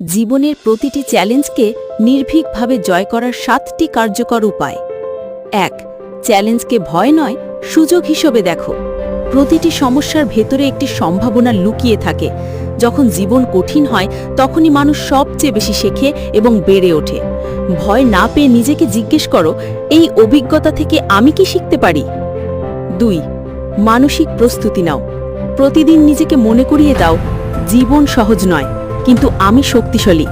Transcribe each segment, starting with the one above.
জীবনের প্রতিটি চ্যালেঞ্জকে নির্ভীকভাবে জয় করার সাতটি কার্যকর উপায়। এক, চ্যালেঞ্জকে ভয় নয়, সুযোগ হিসেবে দেখো। প্রতিটি সমস্যার ভেতরে একটি সম্ভাবনা লুকিয়ে থাকে। যখন জীবন কঠিন হয়, তখনই মানুষ সবচেয়ে বেশি শেখে এবং বেড়ে ওঠে। ভয় না পেয়ে নিজেকে জিজ্ঞেস করো, এই অভিজ্ঞতা থেকে আমি কি শিখতে পারি? দুই, মানসিক প্রস্তুতি নাও। প্রতিদিন নিজেকে মনে করিয়ে দাও, জীবন সহজ নয় কিন্তু আমি শক্তিশালী।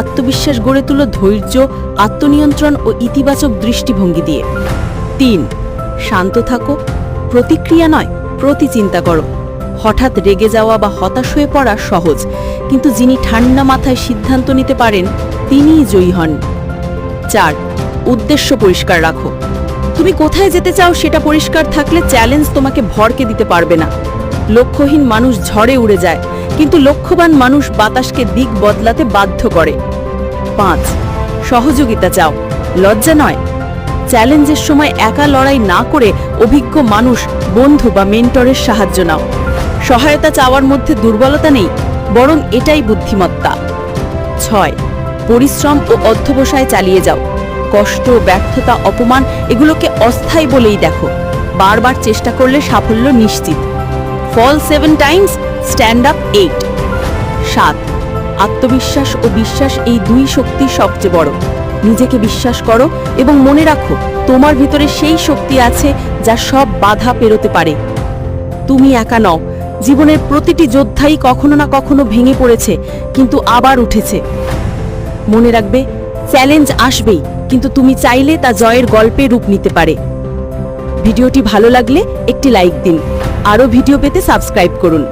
আত্মবিশ্বাস গড়ে তুলো ধৈর্য, আত্মনিয়ন্ত্রণ ও ইতিবাচক দৃষ্টিভঙ্গি দিয়ে। তিন, শান্ত থাকো। প্রতিক্রিয়া নয় প্রতি চিন্তা করো। হঠাৎ রেগে যাওয়া বা হতাশ হয়ে পড়া সহজ, কিন্তু যিনি ঠান্ডা মাথায় সিদ্ধান্ত নিতে পারেন, তিনিই জয়ী হন। চার, উদ্দেশ্য পরিষ্কার রাখো। তুমি কোথায় যেতে চাও সেটা পরিষ্কার থাকলে চ্যালেঞ্জ তোমাকে ভরকে দিতে পারবে না। লক্ষ্যহীন মানুষ ঝড়ে উড়ে যায়। কিন্তু লক্ষ্যবান মানুষ বাতাসকে দিক বদলাতে বাধ্য করে। পাঁচ, সহযোগিতা চাও। লজ্জা নয়। চ্যালেঞ্জের সময় একা লড়াই না করে অভিজ্ঞ মানুষ, বন্ধু বা মেন্টরের সাহায্য নাও। সহায়তা চাওয়ার মধ্যে দুর্বলতা নেই, বরং এটাই বুদ্ধিমত্তা। ছয়, পরিশ্রম ও অধ্যবসায় চালিয়ে যাও। কষ্ট, ব্যর্থতা, অপমান এগুলোকে অস্থায়ী বলেই দেখো। বারবার চেষ্টা করলে সাফল্য নিশ্চিত। Fall seven times stand up eight সাত, আত্মবিশ্বাস ও বিশ্বাস এই দুই শক্তি সবচেয়ে বড়। নিজেকে বিশ্বাস করো এবং মনে রাখো, তোমার ভিতরে সেই শক্তি আছে যা সব বাধা পেরোতে পারে। তুমি একা নও। জীবনের প্রতিটি যোদ্ধাই কখনো না কখনো ভেঙে পড়েছে, কিন্তু আবার উঠেছে। মনে রাখবে, চ্যালেঞ্জ আসবেই, কিন্তু তুমি চাইলে তা জয়ের গল্পে রূপ নিতে পারে। ভিডিওটি ভালো লাগলে একটি লাইক দিন। আরও ভিডিও পেতে সাবস্ক্রাইব করুন।